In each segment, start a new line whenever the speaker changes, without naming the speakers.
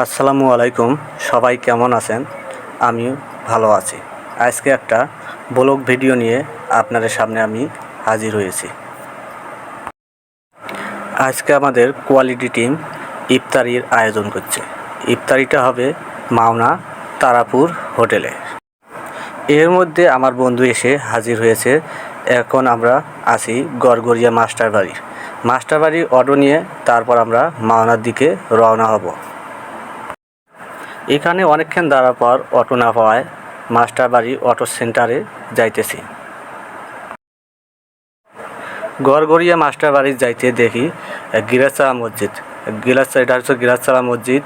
আসসালামু আলাইকুম। সবাই কেমন আছেন? আমি ভালো আছি। আজকে একটা ব্লগ ভিডিও নিয়ে আপনাদের সামনে আমি হাজির হয়েছি। আজকে আমাদের কোয়ালিটি টিম ইফতারির আয়োজন করছে। ইফতারিটা হবে মাওনা তারাপুর হোটেলে। এর মধ্যে আমার বন্ধু এসে হাজির হয়েছে। এখন আমরা আছি গড়গড়িয়া মাস্টার বাড়ি মাস্টার বাড়ির অটো নিয়ে তারপর আমরা মাওনার দিকে রওনা হব। এখানে অনেকক্ষণ দাঁড়ার পর অটো না পাওয়ায় মাস্টার বাড়ি অটো সেন্টারে যাইতেছি। গড়গড়িয়া মাস্টার বাড়ি যাইতে দেখি গিরাচারা মসজিদ। গিলাস এটা হচ্ছে গিরাচারা মসজিদ।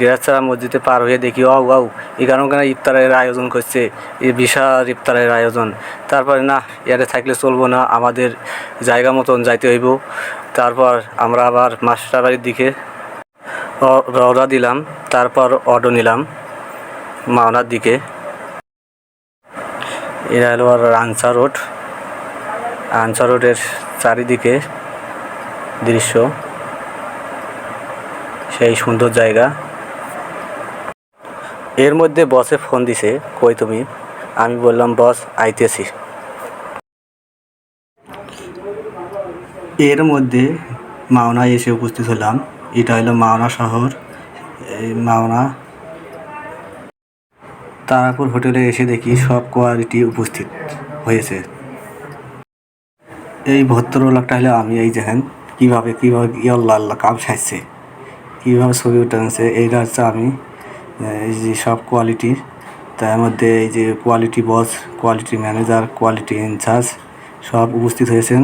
গিরাচারা মসজিদে পার হয়ে দেখি ও ওয়াও, এখানে ওখানে ইফতারের আয়োজন করছে, এই বিশাল ইফতারের আয়োজন। তারপরে না ইয়ারে থাকলে চলবো না, আমাদের জায়গা মতন যাইতে হইব। তারপর আমরা আবার মাস্টার বাড়ির দিকে রওনা দিলাম, তারপর অটো নিলাম, মাওনার দিকে। এরা হলো আর আনসা রোড। আনসা রোডের চারিদিকে দৃশ্য। সেই সুন্দর জায়গা। এর মধ্যে বসে ফোন দিছে, কই তুমি? আমি বললাম বস আইতেছি। এর মধ্যে মাওনায় এসে উপস্থিত হলাম। এটা হলো মাওনা শহর, এই মাওনা। তারাপুর হোটেলে এসে দেখি সব কোয়ালিটি উপস্থিত হয়েছে। এই ভদ্রলোকটা হলো আমি, এই দেখেন কীভাবে কীভাবে ইয়াল্লা আল্লাহ কাম সাজছে কীভাবে ছবি উঠাচ্ছে এইটা হচ্ছে আমি, এই যে সব কোয়ালিটি তার মধ্যে এই যে quality boss quality manager quality incharge সব উপস্থিত হয়েছেন।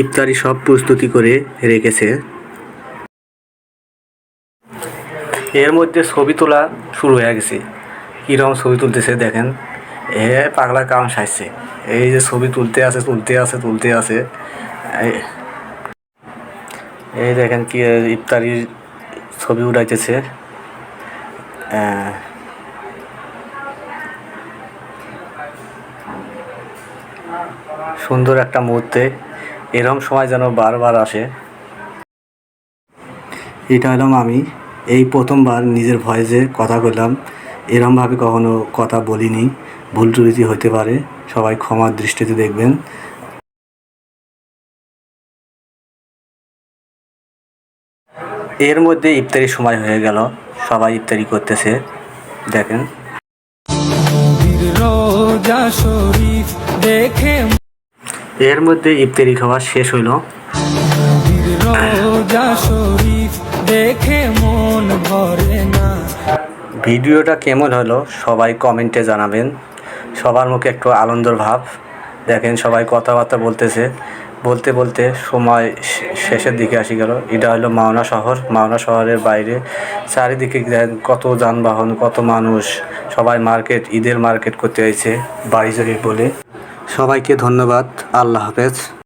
ইফতারি সব প্রস্তুতি করে রেখেছে। এর মধ্যে ছবি তোলা শুরু হয়ে গেছে। কীরকম ছবি তুলতেছে দেখেন। এ পাগলা কাম সাজছে এই যে ছবি তুলতে আছে তুলতে আছে তুলতে আছে। এই- দেখেন কি ইফতারির ছবি উঠাইতেছে। সুন্দর একটা মুহূর্তে। এরকম সময় যেন বারবার আসে। এটা হলাম আমি এই প্রথমবার নিজের ভয়েসে কথা বললাম। এরমভাবে কখনো কথা বলিনি। ভুল ত্রুটি হতে পারে। সবাই ক্ষমার দৃষ্টিতে দেখবেন। এর মধ্যে ইফতারি সময় হয়ে গেল। সবাই ইফতারি করতেছে। দেখেন। এর মধ্যে ইফতারি খাওয়া শেষ হইল।
দেখে মন ভরে না।
ভিডিওটা কেমন হলো সবাই কমেন্টে জানাবেন। সবার মুখে একটু আনন্দর ভাব। দেখেন সবাই কথাবার্তা বলতেছে। বলতে বলতে সময় শেষের দিকে আসি গেল। এটা হলো মাওনা শহর। মাওনা শহরের বাইরে চারিদিকে কত যানবাহন, কত মানুষ। সবাই মার্কেট, ঈদের মার্কেট করতে হয়েছে বাড়ি বলে। সবাইকে ধন্যবাদ। আল্লাহ হাফেজ।